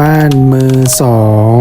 บ้านมือสอง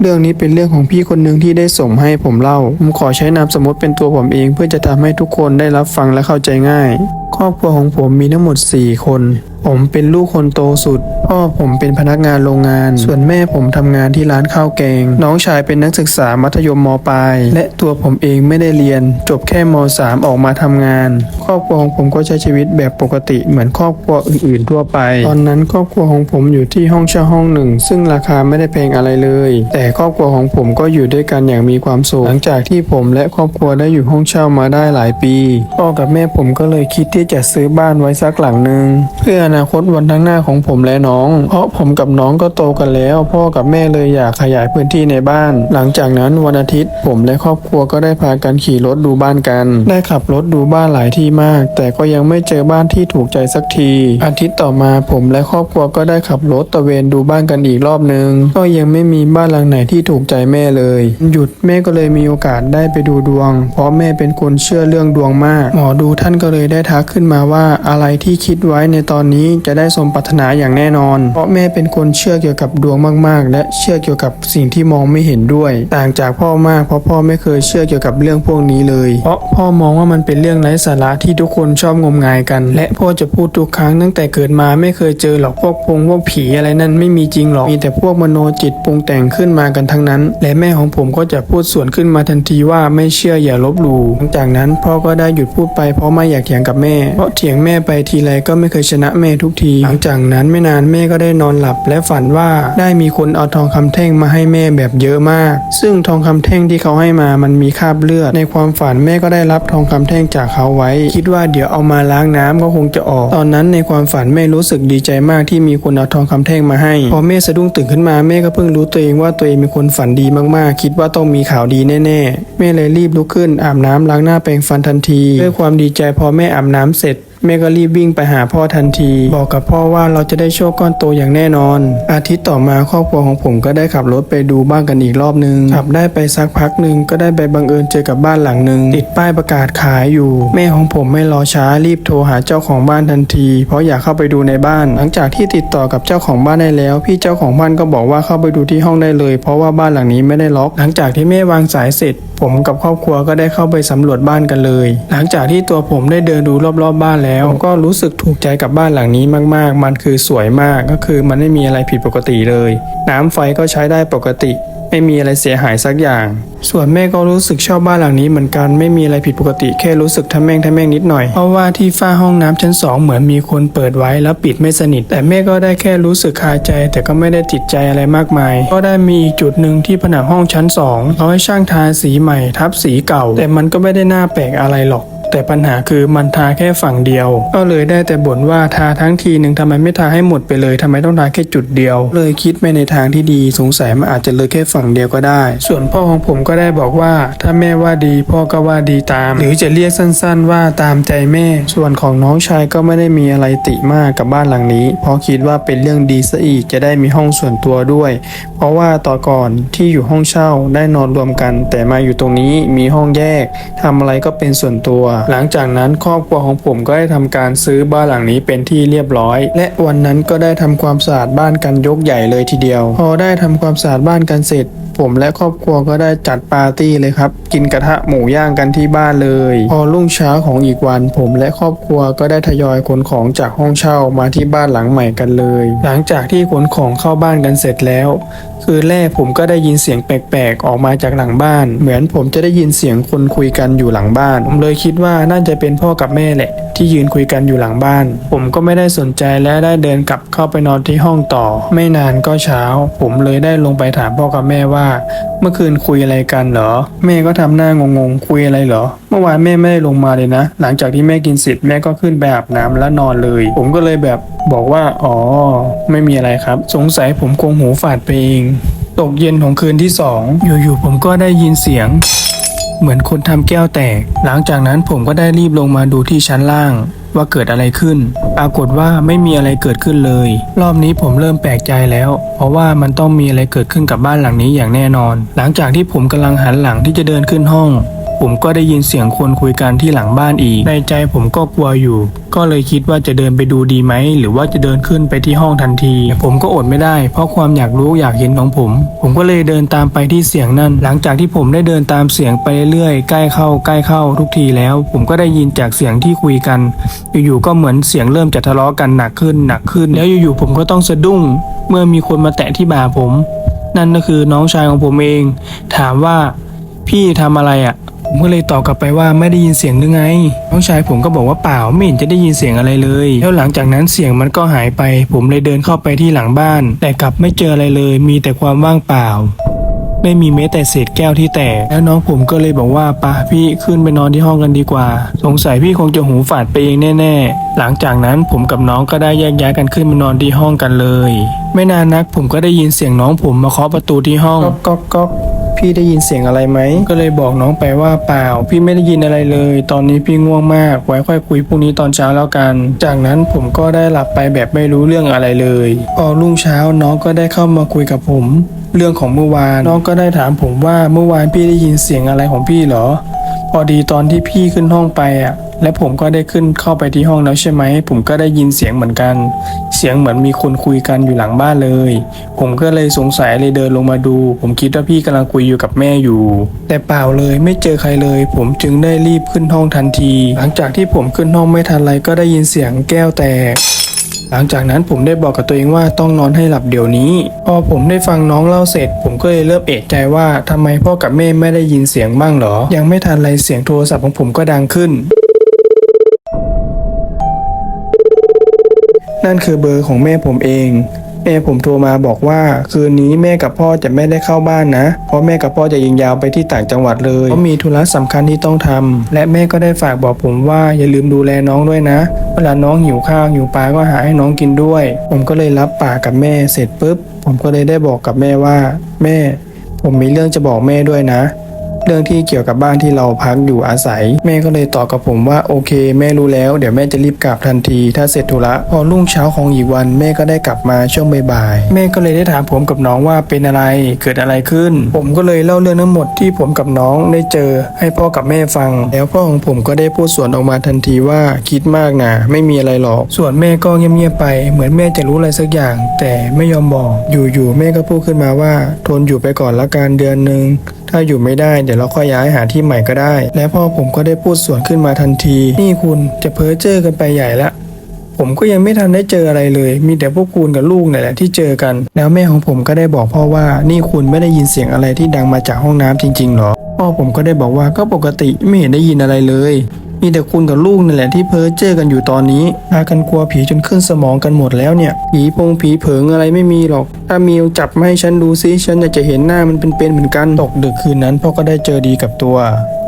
เรื่องนี้เป็นเรื่องของพี่คนหนึ่งที่ได้ส่งมให้ผมเล่า ผมขอใช้นามสมมติเป็นตัวผมเองเพื่อจะทำให้ทุกคนได้รับฟังและเข้าใจง่าย ครอบครัวของผมมีทั้งหมด 4 คน ผมเป็นลูกคนโตสุด พ่อผมเป็นพนักงานโรงงาน ส่วนแม่ผมทำงานที่ร้านข้าวแกง น้องชายเป็นนักศึกษามัธยมมปลาย และตัวผมเองไม่ได้เรียน จบแค่ม .3 ออกมาทำงาน ครอบครัวของผมก็ใช้ชีวิตแบบปกติเหมือนครอบครัวอื่นๆทั่วไป ตอนนั้นครอบครัวของผมอยู่ที่ห้องเช่าห้องหนึ่ง ซึ่งราคาไม่ได้แพงอะไรเลย แต่ครอบครัวของผมก็อยู่ด้วยกันอย่างมีความสุขหลังจากที่ผมและครอบครัวได้อยู่ห้องเช่ามาได้หลายปี พ่อกับแม่ผมก็เลยคิดที่จะซื้อบ้านไว้สักหลังหนึ่งเพื่ออนาคตวันข้งหน้าของผมและน้อง เพราะผมกับน้องก็โตกันแล้ว พ่อกับแม่เลยอยากขยายพื้นที่ในบ้าน หลังจากนั้นวันอาทิตย์ ผมและครอบครัวก็ได้พากันขี่รถดูบ้านกัน ได้ขับรถดูบ้านหลายที่มาก แต่ก็ยังไม่เจอบ้านที่ถูกใจสักที อาทิตย์ต่อมาผมและครอบครัวก็ได้ขับรถตะเวนดูบ้านกันอีกรอบนึง ก็ยังไม่มีบ้านหลังไหนที่ถูกใจแม่เลย หยุดแม่ก็เลยมีโอกาสได้ไปดูดวง เพราะแม่เป็นคนเชื่อเรื่องดวงมาก หมอดูท่านก็เลยได้ทักขึ้นมาว่าอะไรที่คิดไว้ในตอนนี้จะได้สมปรารถนาอย่างแน่นอน เพราะแม่เป็นคนเชื่อเกี่ยวกับดวงมากๆ และเชื่อเกี่ยวกับสิ่งที่มองไม่เห็นด้วย ต่างจากพ่อมากเพราะพ่อไม่เคยเชื่อเกี่ยวกับเรื่องพวกนี้เลย เพราะพ่อมองว่ามันเป็นเรื่องไร้สาระที่ทุกคนชอบงมงายกัน และพ่อจะพูดทุกครั้งตั้งแต่เกิดมาไม่เคยเจอหรอกพวกพงพวกผีอะไรนั่นไม่มีจริงหรอกมีแต่พวกมโนจิตปรุงแต่งขึ้นมากันทั้งนั้น และแม่ของผมก็จะพูดสวนขึ้นมาทันทีว่าไม่เชื่ออย่าลบหลู่หลังจากนั้นพ่อก็ได้หยุดพูดไปเพราะไม่อยากเถียงกับแม่เพราะเถียงแม่ไปทีไรก็ไม่เคยชนะแม่ทุกที หลังจากนั้นไม่นานแม่ก็ได้นอนหลับ และฝันว่าได้มีคนเอาทองคำแท่งมาให้แม่แบบเยอะมาก ซึ่งทองคำแท่งที่เขาให้มามันมีคราบเลือด ในความฝันแม่ก็ได้รับทองคำแท่งจากเขาไว้ คิดว่าเดี๋ยวเอามาล้างน้ำก็คงจะออก ตอนนั้นในความฝันแม่รู้สึกดีใจมากที่มีคนเอาทองคำแท่งมาให้ พอแม่สะดุ้งตื่นขึ้นมาแม่ก็เพิ่งรู้ตัวเองว่าตัวเองเป็นคนฝันดีมากๆ คิดว่าต้องมีข่าวดีแน่ๆ แม่เลยรีบลุกขึ้นอาบน้ำล้างหน้าแปรงฟันทันที ด้วยความดีใจพอแม่อาบน้ำเสร็จ แม่ก็รีบวิ่งไปหาพ่อทันที บอกกับพ่อว่าเราจะได้โชคก้อนโตอย่างแน่นอน อาทิตย์ต่อมาครอบครัวของผมก็ได้ขับรถไปดูบ้านกันอีกรอบนึงขับได้ไปสักพักหนึ่งก็ได้ไปบังเอิญเจอกับบ้านหลังหนึ่งติดป้ายประกาศขายอยู่ แม่ของผมไม่รอช้ารีบโทรหาเจ้าของบ้านทันที เพราะอยากเข้าไปดูในบ้าน หลังจากที่ติดต่อกับเจ้าของบ้านได้แล้ว พี่เจ้าของบ้านก็บอกว่าเข้าไปดูที่ห้องได้เลย เพราะว่าบ้านหลังนี้ไม่ได้ล็อก หลังจากที่แม่วางสายเสร็จ ผมกับครอบครัวก็ได้เข้าไปสำรวจบ้านกันเลย หลังจากที่ตัวผมได้เดินดูรอบๆบ้านแล้ว ก็รู้สึกถูกใจกับบ้านหลังนี้มากๆ มันคือสวยมากก็คือมันไม่มีอะไรผิดปกติเลย น้ำไฟก็ใช้ได้ปกติไม่มีอะไรเสียหายสักอย่าง ส่วนแม่ก็รู้สึกชอบบ้านหลังนี้เหมือนกันไม่มีอะไรผิดปกติแค่รู้สึกทำแม่งทำแม่งนิดหน่อย เพราะว่าที่ฝ้าห้องน้ำชั้นสองเหมือนมีคนเปิดไว้แล้วปิดไม่สนิท แต่แม่ก็ได้แค่รู้สึกคาใจ แต่ก็ไม่ได้ติดใจอะไรมากมาย ก็ได้มีอีกจุดหนึ่งที่ผนังห้องชั้นสองเขาให้ช่างทาสีใหม่ทับสีเก่า แต่มันก็ไม่ได้น่าแปลกอะไรหรอก แต่ปัญหาคือมันทาแค่ฝั่งเดียว ก็เลยได้แต่บ่นว่าทาทั้งทีหนึ่งทำไมไม่ทาให้หมดไปเลยทำไมต้องทาแค่จุดเดียว เลยคิดไปในทางที่ดีสงสัยมันอาจจะเลยแค่ฝั่งเดียวก็ได้ ส่วนพ่อของผมก็ได้บอกว่า ถ้าแม่ว่าดีพ่อก็ว่าดีตาม หรือจะเรียกสั้นๆว่าตามใจแม่ ส่วนของน้องชายก็ไม่ได้มีอะไรติมากกับบ้านหลังนี้ เพราะคิดว่าเป็นเรื่องดีซะอีกจะได้มีห้องส่วนตัวด้วย เพราะว่าต่อก่อนที่อยู่ห้องเช่าได้นอนรวมกัน แต่มาอยู่ตรงนี้มีห้องแยกทำอะไรก็เป็นส่วนตัวหลังจากนั้นครอบครัวของผมก็ได้ทำการซื้อบ้านหลังนี้เป็นที่เรียบร้อย และวันนั้นก็ได้ทำความสะอาดบ้านกันยกใหญ่เลยทีเดียว พอได้ทำความสะอาดบ้านกันเสร็จผมและครอบครัวก็ได้จัดปาร์ตี้เลยครับ กินกระทะหมูย่างกันที่บ้านเลย พอรุ่งเช้าของอีกวัน ผมและครอบครัวก็ได้ทยอยขนของจากห้องเช่ามาที่บ้านหลังใหม่กันเลย หลังจากที่ขนของเข้าบ้านกันเสร็จแล้ว คืนแรกผมก็ได้ยินเสียงแปลกๆออกมาจากหลังบ้าน เหมือนผมจะได้ยินเสียงคนคุยกันอยู่หลังบ้าน ผมเลยคิดว่า่าน่าจะเป็นพ่อกับแม่แหละ ที่ยืนคุยกันอยู่หลังบ้าน ผมก็ไม่ได้สนใจและได้เดินกลับเข้าไปนอนที่ห้องต่อ ไม่นานก็เช้า ผมเลยได้ลงไปถามพ่อกับแม่ว่า เมื่อคืนคุยอะไรกันเหรอ แม่ก็ทำหน้างงๆคุยอะไรเหรอ เมื่อวานแม่ไม่ได้ลงมาเลยนะ หลังจากที่แม่กินเสร็จแม่ก็ขึ้นไปอาบน้ำแล้วนอนเลย ผมก็เลยแบบบอกว่า อ๋อ ไม่มีอะไรครับ สงสัยผมคงหูฝาดไปเองตกเย็นของคืนที่สองอยู่ๆผมก็ได้ยินเสียง เหมือนคนทำแก้วแตก หลังจากนั้นผมก็ได้รีบลงมาดูที่ชั้นล่าง ว่าเกิดอะไรขึ้น ปรากฏว่าไม่มีอะไรเกิดขึ้นเลย รอบนี้ผมเริ่มแปลกใจแล้ว เพราะว่ามันต้องมีอะไรเกิดขึ้นกับบ้านหลังนี้อย่างแน่นอน หลังจากที่ผมกำลังหันหลังที่จะเดินขึ้นห้อง ผมก็ได้ยินเสียงคนคุยกันที่หลังบ้านอีก ในใจผมก็กลัวอยู่ ก็เลยคิดว่าจะเดินไปดูดีไหม หรือว่าจะเดินขึ้นไปที่ห้องทันที ผมก็อดไม่ได้ เพราะความอยากรู้อยากเห็นของผม ผมก็เลยเดินตามไปที่เสียงนั่น หลังจากที่ผมได้เดินตามเสียงไปเรื่อยๆ ใกล้เข้าใกล้เข้าทุกทีแล้ว ผมก็ได้ยินจากเสียงที่คุยกัน อยู่ๆก็เหมือนเสียงเริ่มจะทะเลาะกันหนักขึ้นหนักขึ้น แล้วอยู่ๆผมก็ต้องสะดุ้ง เมื่อมีคนมาแตะที่บ่าผม นั่นก็คือน้องชายของผมเอง ถามว่าพี่ทำอะไรอะ่ะ ผมก็เลยตอบกลับไปว่าไม่ได้ยินเสียงหรือไงน้องชายผมก็บอกว่าเปล่าไม่เห็นจะได้ยินเสียงอะไรเลย แล้วหลังจากนั้นเสียงมันก็หายไป ผมเลยเดินเข้าไปที่หลังบ้าน แต่กลับไม่เจออะไรเลย มีแต่ความว่างเปล่าไม่มีแม้แต่เศษแก้วที่แตก แล้วน้องผมก็เลยบอกว่าปะพี่ขึ้นไปนอนที่ห้องกันดีกว่า สงสัยพี่คงจะหูฝาดไปเองแน่ ๆ หลังจากนั้นผมกับน้องก็ได้แยกย้ายกันขึ้นมานอนที่ห้องกันเลย ไม่นานนักผมก็ได้ยินเสียงน้องผมมาเคาะประตูที่ห้องก๊อกก๊อกก๊อก พี่ได้ยินเสียงอะไรไหม ก็เลยบอกน้องไปว่าเปล่า พี่ไม่ได้ยินอะไรเลย ตอนนี้พี่ง่วงมาก ไว้ค่อยคุยพรุ่งนี้ตอนเช้าแล้วกัน จากนั้นผมก็ได้หลับไปแบบไม่รู้เรื่องอะไรเลย พอรุ่งเช้าน้องก็ได้เข้ามาคุยกับผม เรื่องของเมื่อวาน น้องก็ได้ถามผมว่าเมื่อวานพี่ได้ยินเสียงอะไรของพี่เหรอ พอดีตอนที่พี่ขึ้นห้องไปอะ และผมก็ได้ขึ้นเข้าไปที่ห้องแล้วใช่ไหม ผมก็ได้ยินเสียงเหมือนกัน เสียงเหมือนมีคนคุยกันอยู่หลังบ้านเลย ผมก็เลยสงสัยเลยเดินลงมาดู ผมคิดว่าพี่กำลังคุยอยู่กับแม่อยู่ แต่เปล่าเลยไม่เจอใครเลย ผมจึงได้รีบขึ้นห้องทันที หลังจากที่ผมขึ้นห้องไม่ทันไรก็ได้ยินเสียงแก้วแตกหลังจากนั้นผมได้บอกกับตัวเองว่าต้องนอนให้หลับเดี๋ยวนี้ พอผมได้ฟังน้องเล่าเสร็จ ผมก็เลยเริ่มเอะใจว่าทำไมพ่อกับแม่ไม่ได้ยินเสียงบ้างหรอ ยังไม่ทันไรเสียงโทรศัพท์ของผมก็ดังขึ้น นั่นคือเบอร์ของแม่ผมเอง แม่ผมโทรมาบอกว่า คืนนี้แม่กับพ่อจะไม่ได้เข้าบ้านนะ เพราะแม่กับพ่อจะยิงยาวไปที่ต่างจังหวัดเลยเพราะมีธุระสำคัญที่ต้องทำและแม่ก็ได้ฝากบอกผมว่าอย่าลืมดูแลน้องด้วยนะ เวลาน้องหิวข้าวหิวปลาก็หาให้น้องกินด้วย ผมก็เลยรับปากกับแม่เสร็จปุ๊บ ผมก็เลยได้บอกกับแม่ว่า แม่ ผมมีเรื่องจะบอกแม่ด้วยนะ เรื่องที่เกี่ยวกับบ้านที่เราพักอยู่อาศัย แม่ก็เลยตอบกับผมว่าโอเค แม่รู้แล้วเดี๋ยวแม่จะรีบกลับทันที ถ้าเสร็จธุระพอรุ่งเช้าของอีกวัน แม่ก็ได้กลับมาช่วงบ่ายๆแม่ก็เลยได้ถามผมกับน้องว่าเป็นอะไรเกิดอะไรขึ้น ผมก็เลยเล่าเรื่องทั้งหมดที่ผมกับน้องได้เจอ ให้พ่อกับแม่ฟัง แล้วพ่อของผมก็ได้พูดสวนออกมาทันทีว่าคิดมากนะไม่มีอะไรหรอก ส่วนแม่ก็เงียบๆไป เหมือนแม่จะรู้อะไรสักอย่าง แต่ไม่ยอมบอกอยู่ๆแม่ก็พูดขึ้นมาว่าทนอยู่ไปก่อนละกันเดือนหนึ่ง ถ้าอยู่ไม่ได้เดี๋ยวเราค่อยย้ายหาที่ใหม่ก็ได้ และพ่อผมก็ได้พูดสวนขึ้นมาทันที นี่คุณจะเพ้อเจอกันไปใหญ่ละผมก็ยังไม่ทันได้เจออะไรเลย มีแต่พวกคุณกับลูกนี่แหละที่เจอกัน แล้วแม่ของผมก็ได้บอกพ่อว่า นี่คุณไม่ได้ยินเสียงอะไรที่ดังมาจากห้องน้ำจริงๆหรอ พ่อผมก็ได้บอกว่าก็ปกติไม่เห็นได้ยินอะไรเลย มีแต่คุณกับลูกนั่นแหละที่เพ้อเจอกันอยู่ตอนนี้พากันกลัวผีจนขึ้นสมองกันหมดแล้วเนี่ย ผีพงผีเผิงอะไรไม่มีหรอก ถ้ามีจับมาให้ฉันดูซิฉันอยากจะเห็นหน้ามันเป็นๆเหมือนกันตกดึกคืนนั้นพ่อก็ได้เจอดีกับตัว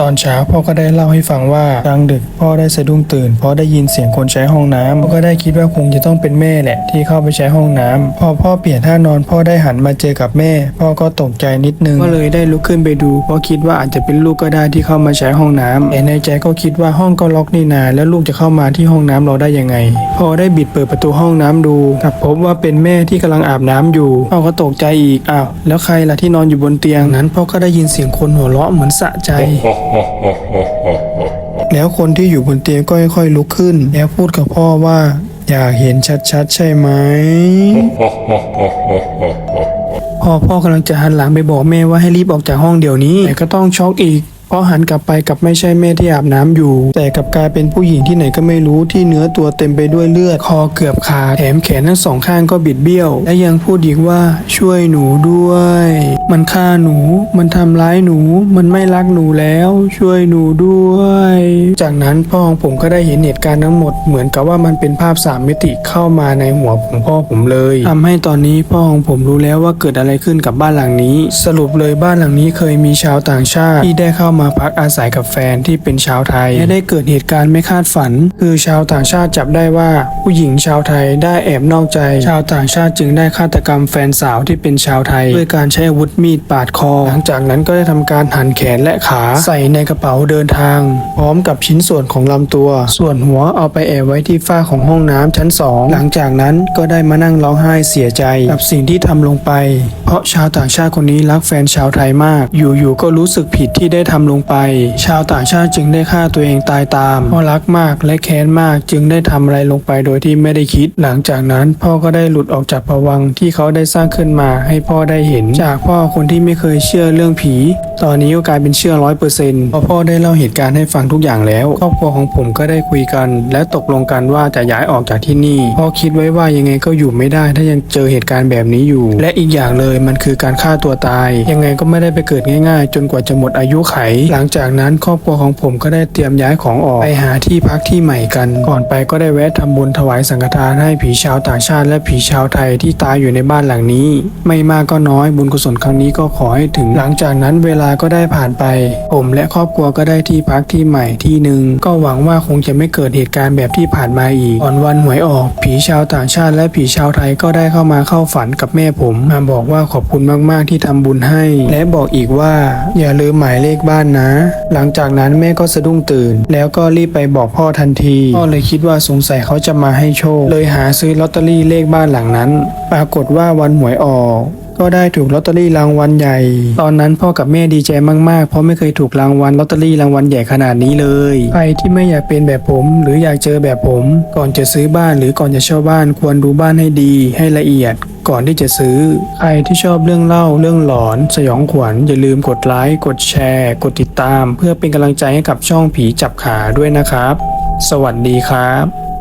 ตอนเช้าพ่อก็ได้เล่าให้ฟังว่ากลางดึกพ่อได้สะดุ้งตื่นเพราะได้ยินเสียงคนใช้ห้องน้ำพ่อก็ได้คิดว่าคงจะต้องเป็นแม่แหละ ที่เข้าไปใช้ห้องน้ำพอพ่อเปลี่ยนท่านอนพ่อได้หันมาเจอกับแม่ พ่อก็ตกใจนิดนึงก็เลยได้ลุกขึ้นไปดูเพราะคิดว่าอาจจะเป็นลูกก็ได้ที่เข้ามาใช้ห้องน้ำแต่ในใจก็คิดว่าห้องก็ล็อกนี่นา แล้วลูกจะเข้ามาที่ห้องน้ำเราได้ยังไง พอได้บิดเปิดประตูห้องน้ำดูกลับพบว่าเป็นแม่ที่กำลังอาบน้ำอยู่พ่อก็ตกใจอีกอ้าวแล้วใครล่ะที่นอนอยู่บนเตียงนั้นพ่อก็ได้ยินเสียงคนหัวเราะเหมือนสะใจแล้วคนที่อยู่บนเตียงก็ค่อยๆลุกขึ้น แล้วพูดกับพ่อว่า อยากเห็นชัดๆ ใช่ไหมพอพ่อกำลังจะหันหลังไปบอกแม่ว่าให้รีบออกจากห้องเดี๋ยวนี้แต่ก็ต้องช็อกอีกเพราะหันกลับไปกับไม่ใช่แม่ที่อาบน้ำอยู่ แต่กับกลายเป็นผู้หญิงที่ไหนก็ไม่รู้ที่เนื้อตัวเต็มไปด้วยเลือดคอเกือบขาดแถมแขนทั้งสองข้างก็บิดเบี้ยว และยังพูดอีกว่าช่วยหนูด้วย มันฆ่าหนู มันทำร้ายหนู มันไม่รักหนูแล้ว ช่วยหนูด้วย จากนั้นพ่อของผมก็ได้เห็นเหตุการณ์ทั้งหมดเหมือนกับว่ามันเป็นภาพสามมิติเข้ามาในหัวของพ่อผมเลยทำให้ตอนนี้พ่อของผมรู้แล้วว่าเกิดอะไรขึ้นกับบ้านหลังนี้ สรุปเลยบ้านหลังนี้เคยมีชาวต่างชาติที่ได้เข้ามาาพักอาศัยกับแฟนที่เป็นชาวไทยและได้เกิดเหตุการณ์ไม่คาดฝัน คือชาวต่างชาติจับได้ว่า ผู้หญิงชาวไทยได้แอบนอกใจ ชาวต่างชาติจึงได้ฆาตกรรมแฟนสาวที่เป็นชาวไทย ด้วยการใช้อาวุธมีดปาดคอ หลังจากนั้นก็ได้ทำการหั่นแขนและขาใส่ในกระเป๋าเดินทาง พร้อมกับชิ้นส่วนของลำตัว ส่วนหัวเอาไปแอบไว้ที่ฝ้าของห้องน้ำชั้นสองหลังจากนั้นก็ได้มานั่งร้องไห้เสียใจกับสิ่งที่ทำลงไป เพราะชาวต่างชาติคนนี้รักแฟนชาวไทยมาก อยู่ๆก็รู้สึกผิดที่ได้ทำลงลงไป ชาวต่างชาติจึงได้ฆ่าตัวเองตายตามเพราะรักมากและแค้นมากจึงได้ทำอะไรลงไปโดยที่ไม่ได้คิด หลังจากนั้นพ่อก็ได้หลุดออกจากภวังที่เขาได้สร้างขึ้นมาให้พ่อได้เห็น จากพ่อคนที่ไม่เคยเชื่อเรื่องผี ตอนนี้ก็กลายเป็นเชื่อร้อยเปอร์เซ็นต์พอพ่อได้เล่าเหตุการณ์ให้ฟังทุกอย่างแล้ว ครอบครัวของผมก็ได้คุยกัน และตกลงกันว่าจะย้ายออกจากที่นี่พ่อคิดไว้ว่ายังไงก็อยู่ไม่ได้ถ้ายังเจอเหตุการณ์แบบนี้อยู่ และอีกอย่างเลยมันคือการฆ่าตัวตาย ยังไงก็ไม่ได้ไปเกิดง่าย ๆ จนกว่าจะหมดอายุไขหลังจากนั้นครอบครัวของผมก็ได้เตรียมย้ายของออกไปหาที่พักที่ใหม่กัน ก่อนไปก็ได้แวะทำบุญถวายสังฆทานให้ผีชาวต่างชาติและผีชาวไทยที่ตายอยู่ในบ้านหลังนี้ ไม่มากก็น้อยบุญกุศลครั้งนี้ก็ขอให้ถึง หลังจากนั้นเวลาก็ได้ผ่านไป ผมและครอบครัวก็ได้ที่พักที่ใหม่ที่หนึ่งก็หวังว่าคงจะไม่เกิดเหตุการณ์แบบที่ผ่านมาอีกก่อนวันหวยออก ผีชาวต่างชาติและผีชาวไทยก็ได้เข้ามาเข้าฝันกับแม่ผมมาบอกว่าขอบคุณมากๆที่ทำบุญให้ และบอกอีกว่า อย่าลืมหมายเลขบ้านานนะ หลังจากนั้นแม่ก็สะดุ้งตื่น แล้วก็รีบไปบอกพ่อทันทีพ่อเลยคิดว่าสงสัยเขาจะมาให้โชค เลยหาซื้อลอตเตอรี่เลขบ้านหลังนั้น ปรากฏว่าวันหวยออก ก็ได้ถูกลอตเตอรี่รางวัลใหญ่ ตอนนั้นพ่อกับแม่ดีใจมากๆ เพราะไม่เคยถูกรางวัลลอตเตอรี่รางวัลใหญ่ขนาดนี้เลย ใครที่ไม่อยากเป็นแบบผม หรืออยากเจอแบบผม ก่อนจะซื้อบ้านหรือก่อนจะเช่าบ้านควรดูบ้านให้ดีให้ละเอียดก่อนที่จะซื้อ ใครที่ชอบเรื่องเล่าเรื่องหลอน สยองขวัญอย่าลืมกดไลค์กดแชร์ กดติดตาม เพื่อเป็นกำลังใจให้กับช่องผีจับขาด้วยนะครับ สวัสดีครับ